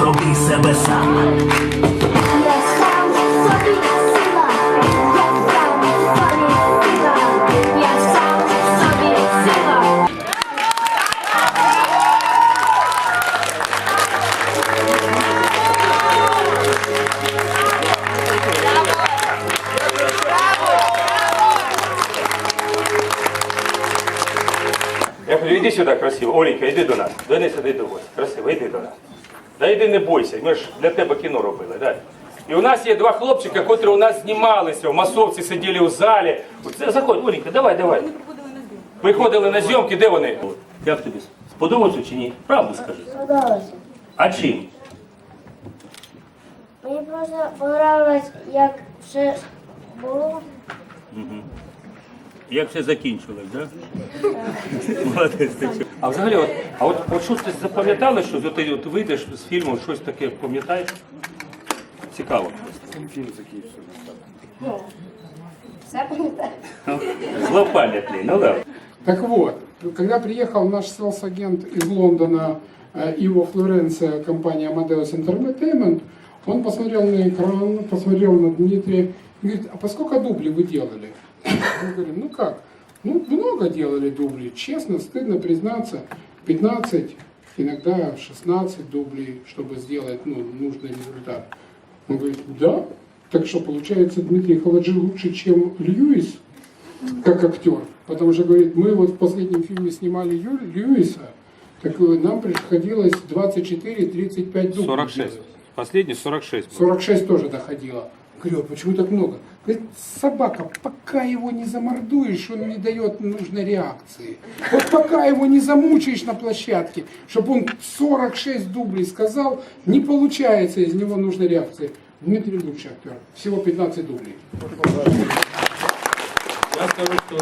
себе сам. Я сам собі сила, я сам собі сила, я сам собі сила. Я говорю, іди сюди красиво. Оленька, йди до нас. Дай не сюди до гостя. Красиво, йди до нас. Да йди не бойся, ми ж для тебе кіно робили. Дай. І у нас є два хлопчика, котрі у нас знімалися, в масовці сиділи у залі. Оце, Заходь, Оленька, давай, давай. Виходили на зйомки, де вони? Як тобі? Сподобалося чи ні? Правду скажи. Сподобалося. А чим? Мені просто понравилось, як все було. Як все закінчилось, да? Молодець. ти що. А взагалі, от, а от, от що ти запам'ятали, що от ти от вийдеш з фільму, щось таке пам'ятаєш? Цікаво. Все пам'ятаю. Злопам'ятний, ну да. Так вот, когда приехал наш селс-агент из Лондона э, Иво Флоренция, компания Amadeus Entertainment, он посмотрел на экран, посмотрел на Дмитрия и говорит, а по сколько дублей вы делали? Мы говорим, ну как? Ну, много делали дублей, честно, стыдно признаться, 15, иногда 16 дублей, чтобы сделать ну, нужный результат. Он говорит, да? Так что, получается, Дмитрий Халаджи лучше, чем Льюис? как актер. Потому что, говорит, мы вот в последнем фильме снимали Ю, Льюиса, так э, нам приходилось 24-35 дублей 46. делать. Последний 46. 46 тоже доходило. Говорю, а почему так много? Говорит, собака, пока его не замордуешь, он не дает нужной реакции. Вот пока его не замучаешь на площадке, чтобы он 46 дублей сказал, не получается из него нужной реакции. Дмитрий лучший актер. Всего 15 дублей. Я скажу, що